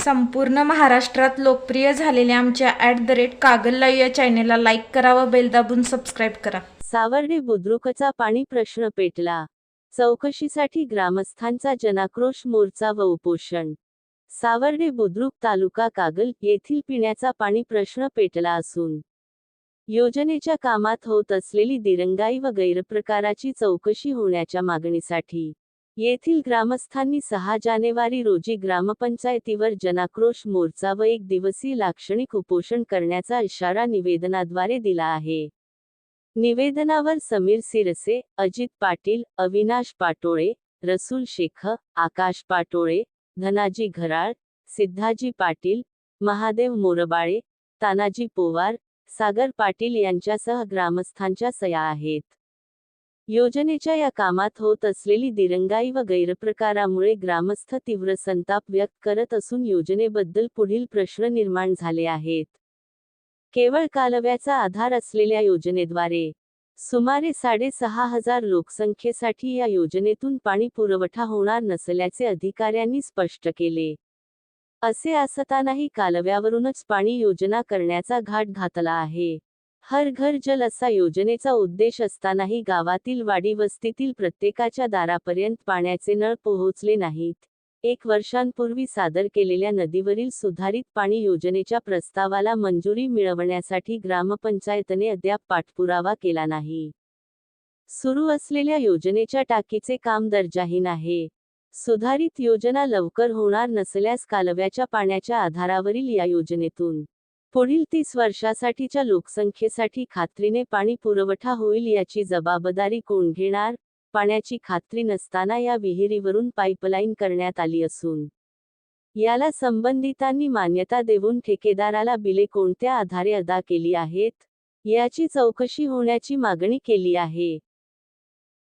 संपूर्ण महाराष्ट्रात लोकप्रिय झालेल्या आमच्या at the rate Kagal live या चॅनेलला लाईक करा व बेल दाबून सबस्क्राईब करा. सावर्डे बुद्रुकचा पाणी प्रश्न पेटला. चौकशीसाठी ग्रामस्थांचा जनाक्रोश मोर्चा व उपोषण. सावर्डे बुद्रुक तालुका कागल येथील पिण्याचा पाणी प्रश्न पेटला असून योजनेच्या कामात होत असलेली दिरंगाई व गैरप्रकाराची चौकशी होण्याच्या मागणीसाठी येथील ग्रामस्थांनी सहा जानेवारी रोजी ग्रामपंचायतीवर जनाक्रोश मोर्चा व एक दिवसीय लाक्षणिक उपोषण करण्याचा इशारा निवेदनाद्वारे दिला आहे. निवेदनावर समीर सिरसे अजित पाटील अविनाश पाटोळे रसूल शेख आकाश पाटोळे धनाजी घराळ सिद्धाजी पाटील महादेव मोरबाळे तानाजी पोवार सागर पाटील यांच्यासह ग्रामस्थांच्या सया आहेत. योजनेच्या या कामात होत असलेली दिरंगाई व गैरप्रकारामुळे ग्रामस्थ तीव्र संताप व्यक्त करत असून योजनेबद्दल पुढील प्रश्न निर्माण झाले आहेत. केवळ कालव्याचा आधार असलेल्या योजनेद्वारे सुमारे साडेसहा हजार लोकसंख्येसाठी या योजनेतून पाणी पुरवठा होणार नसल्याचे अधिकाऱ्यांनी स्पष्ट केले. असे असतानाही कालव्यावरूनच पाणी योजना करण्याचा घाट घातला आहे. हर घर जल असा योजनेचा उद्देश असतानाही गावातील वाडी वस्तीतील प्रत्येकाच्या दारापर्यंत पाण्याचे नळ पोहोचले नाहीत. एक वर्षांपूर्वी सादर केलेल्या नदीवरील सुधारित पाणी योजनेच्या प्रस्तावाला मंजुरी मिळवण्यासाठी ग्रामपंचायतने अद्याप पाठपुरावा केला नाही. सुरू असलेल्या योजनेच्या टाकीचे काम दर्जाहीन आहे. सुधारित योजना लवकर होणार नसल्यास कालव्याच्या पाण्याच्या आधारावरील या योजनेतून पुढील तीस वर्षासाठीच्या लोकसंख्येसाठी खात्रीने पाणी पुरवठा होईल याची जबाबदारी कोण घेणार? पाण्याची खात्री नसताना या विहिरीवरून पाईपलाईन करण्यात आली असून. याला संबंधितांनी मान्यता देऊन ठेकेदाराला बिले कोणत्या आधारे अदा केली आहेत? याची चौकशी होण्याची मागणी केली आहे.